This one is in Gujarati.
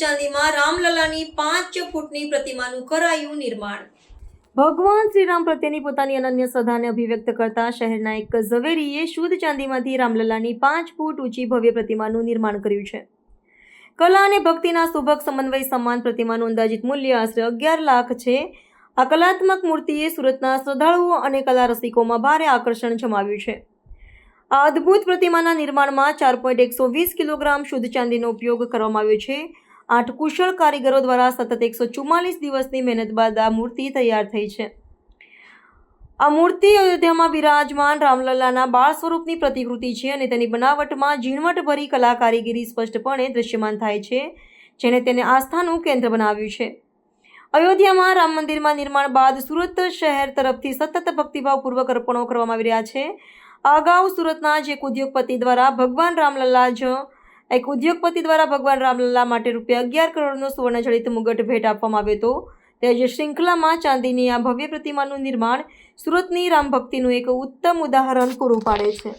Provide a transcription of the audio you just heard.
ચાંદીમાં રામલલાની પાંચ ફૂટની પ્રતિમાનું કરાયું નિર્માણ. ભગવાન શ્રીરામ પ્રત્યેની પોતાની અનન્ય શ્રદ્ધાને અભિવ્યક્ત કરતા શહેરના એક ઝવેરીએ શુદ્ધ ચાંદીમાંથી રામલલાની પાંચ ફૂટ ઊંચી ભવ્ય પ્રતિમાનું નિર્માણ કર્યું છે. કલા અને ભક્તિના સુભક સમન્વય સમાન પ્રતિમાનું અંદાજિત મૂલ્ય આશરે અગિયાર લાખ છે. આ કલાત્મક મૂર્તિએ સુરતના શ્રદ્ધાળુઓ અને કલા રસિકોમાં ભારે આકર્ષણ જમાવ્યું છે. આ અદ્ભુત પ્રતિમાના નિર્માણમાં ચાર પોઈન્ટ એકસો વીસ કિલોગ્રામ શુદ્ધ ચાંદીનો ઉપયોગ કરવામાં આવ્યો છે. આઠ કુશળ કારીગરો દ્વારા સતત એકસો ચુમ્માલીસ દિવસની મહેનત બાદ આ મૂર્તિ તૈયાર થઈ છે. આ મૂર્તિ અયોધ્યામાં બિરાજમાન રામલલ્લાના બાળ સ્વરૂપની પ્રતિકૃતિ છે અને તેની બનાવટમાં ઝીણવટભરી કલા કારીગરી સ્પષ્ટપણે દૃશ્યમાન થાય છે, જેણે તેને આસ્થાનું કેન્દ્ર બનાવ્યું છે. અયોધ્યામાં રામ મંદિરમાં નિર્માણ બાદ સુરત શહેર તરફથી સતત ભક્તિભાવપૂર્વક અર્પણો કરવામાં આવી રહ્યા છે. અગાઉ સુરતના જ એક ઉદ્યોગપતિ દ્વારા ભગવાન રામલલ્લા જ એક ઉદ્યોગપતિ દ્વારા ભગવાન રામલલ્લા માટે રૂપિયા અગિયાર કરોડનો સુવર્ણજડિત મુગટ ભેટ આપવામાં આવ્યો હતો. તે શ્રૃંખલામાં ચાંદીની આ ભવ્ય પ્રતિમાનું નિર્માણ સુરતની રામ ભક્તિનું એક ઉત્તમ ઉદાહરણ પૂરું પાડે છે.